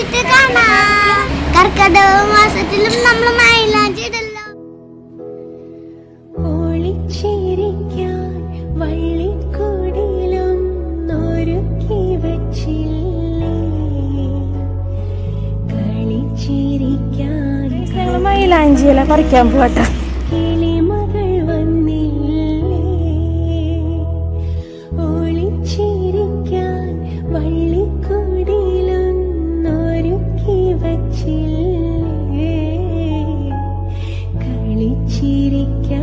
വെച്ചിട്ട് കാണാം. കർക്കിടക മാസത്തിലും നമ്മൾ മൈലാഞ്ചി ഇടല്ലോ. ഒളിച്ചിരിക്കാൻ വള്ളിക്കൂടിലൊന്നൊരുക്കി വച്ചില്ലേ? കളിച്ചിരിക്കാൻ മൈലാഞ്ചിയില പറിക്കാൻ പോട്ടെ കളിച്ചിരിക്കാൻ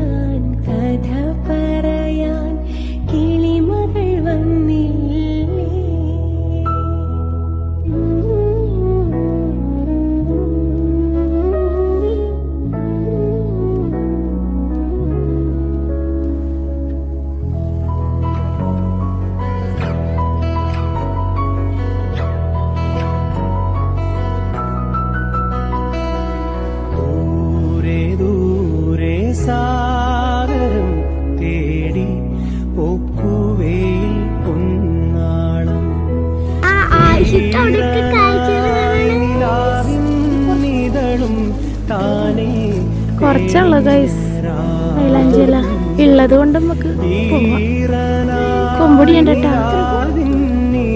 കുറച്ചുള്ളു ഗൈസ് മൈലാഞ്ചില ഉള്ളത് കൊണ്ട് നമുക്ക് പോവാം. കൊമ്പൊടി കണ്ടട്ടാ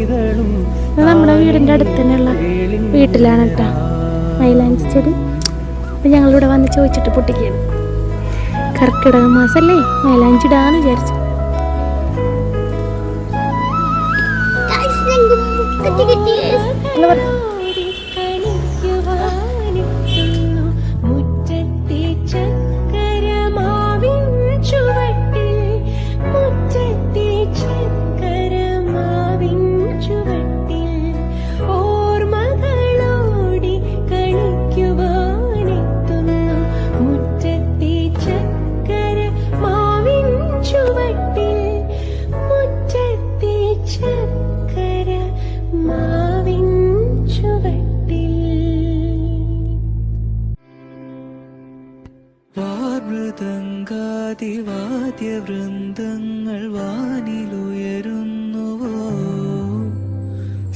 ഇത് നമ്മുടെ വീടിന്റെ അടുത്ത് തന്നെയുള്ള വീട്ടിലാണ് കേട്ടാ മൈലാഞ്ചി ചെടി. അപ്പൊ ഞങ്ങളിവിടെ വന്ന് ചോദിച്ചിട്ട് പൊട്ടിക്കുകയാണ്. കർക്കിടക മാസല്ലേ? മൈലാഞ്ചി ഇടാന്ന് വിചാരിച്ചു. കിട്ടി. എന്ന് പറ. വാർമൃതങ്കാതിവാദ്യവൃന്ദങ്ങൾ വാനിലുയരുന്നുവോ?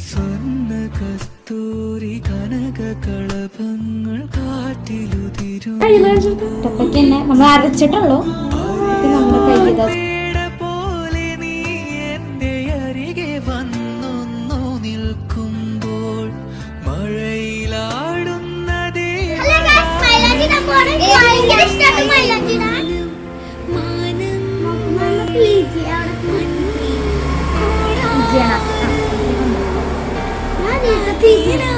സ്വർണ കസ്തൂരി കനക കളഭങ്ങൾ കാറ്റിലുതിരും നമ്മൾ അരച്ചിട്ടുള്ളൂ നമ്മുടെ മഴയിലാടുന്നതേ ഭയങ്കര ഇഷ്ടമാണ് These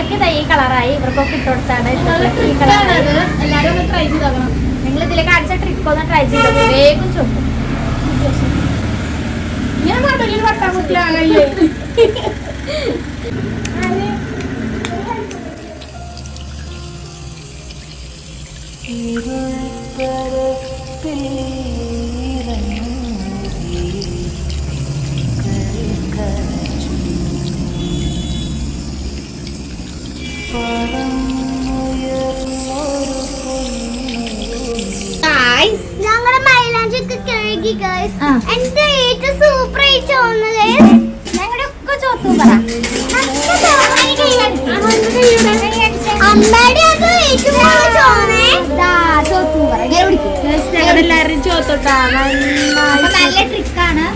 ഇട്ടപ്പോഴേക്ക് ഈ കളറായി. ഇവർക്കൊക്കെ ഇട്ട് കൊടുത്താണ്. ഈ കളറാണ് എല്ലാവരും ഒന്ന് ട്രൈ നിങ്ങൾ ഇതിലെ കാണിച്ച ട്രിക്ക് ഒന്ന് ട്രൈ ചെയ്തോ വേഗം ചൊക്കും. ഞാൻ വട്ടാമുട്ടിലാണല്ലേ ഞങ്ങളുടെ ഗൈസ്. എന്റെ ഏറ്റവും സൂപ്പർ ആയിട്ട് തോന്നുന്നു ഗൈസ് ഞങ്ങളുടെ ഒക്കെ ചോത്തു പറ. അമ്മയുടെ അത് ഏറ്റവും കൂടുതൽ ചോന്നേ ചോത്തു പറ. ഞങ്ങളെല്ലാവരും ചോത്തോട്ടാ. അപ്പൊ നല്ല ട്രിക്കാണ്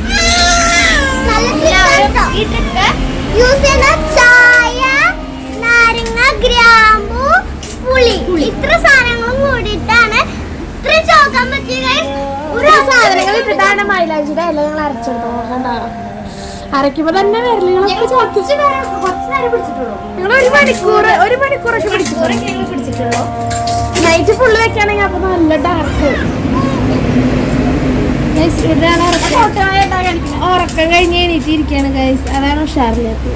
ഈ ട്രിക്ക് യൂസ് ചെയ്യുന്ന ചായ നാരങ്ങ ഗ്രാമ്പു ഇതാണ് മൈലാഞ്ചിയുടെ ഇല ഞങ്ങൾ അരച്ചെടുത്തത്. അരയ്ക്കുമ്പോ തന്നെ വിരലുകളൊക്കെ പിടിച്ചിട്ടുള്ളൂ. ഞങ്ങൾ ഒരു മണിക്കൂർ ഒരു മണിക്കൂറൊക്കെ പിടിച്ചിട്ടുള്ളൂ. നൈറ്റ് ഫുള്ള് വെക്കാണെങ്കിൽ അപ്പൊ നല്ല ഡാർക്ക് ഉറക്കം. കഴിഞ്ഞ് എണീറ്റിരിക്കാണ് ഗൈസ് അതാണ് ഉഷാറിലേക്ക്.